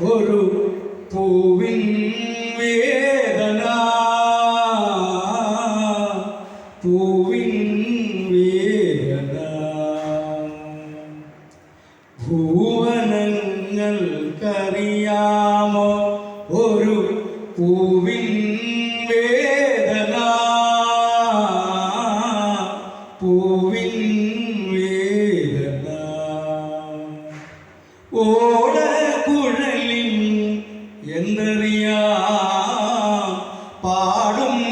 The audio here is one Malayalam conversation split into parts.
ഒരു പൂവിൻ വേദന. പൂവിൻ വേദന. ഭൂവനങ്ങൾക്കറിയാമോ? ഒരു പൂവിൻ വേദന.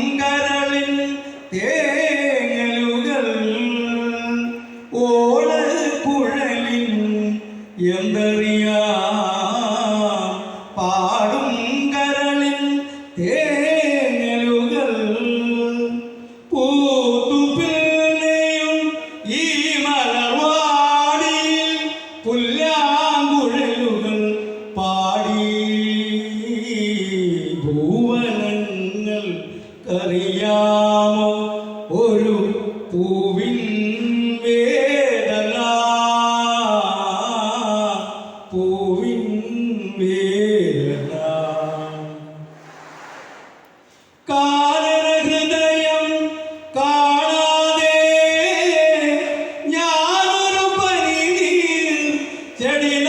മങ്കരളിൽ തേങ്ങലുകൾ ഓള കുഴലിൽ എന്തറിയാ? കാലഹൃദയം കാണാതെ ഞാനൊരു പരീതിയിൽ ചെടില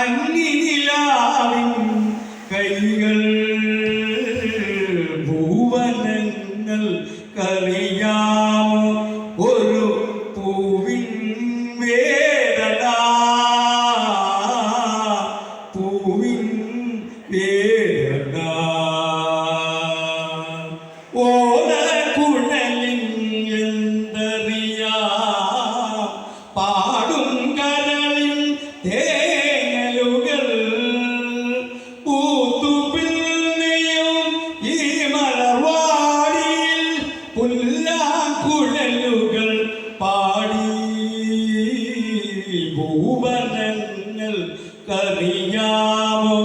കന്നിനിലാവിൻ കൈകൾ ഭൂവനങ്ങൾ കളിയാമോ? ഒരു പൂവിൻ വേദന പൂവിൻ വേദന. ഓണക്കുഴലിൻ എന്തറിയാ? ഭൂവനങ്ങൾ കറിയാമോ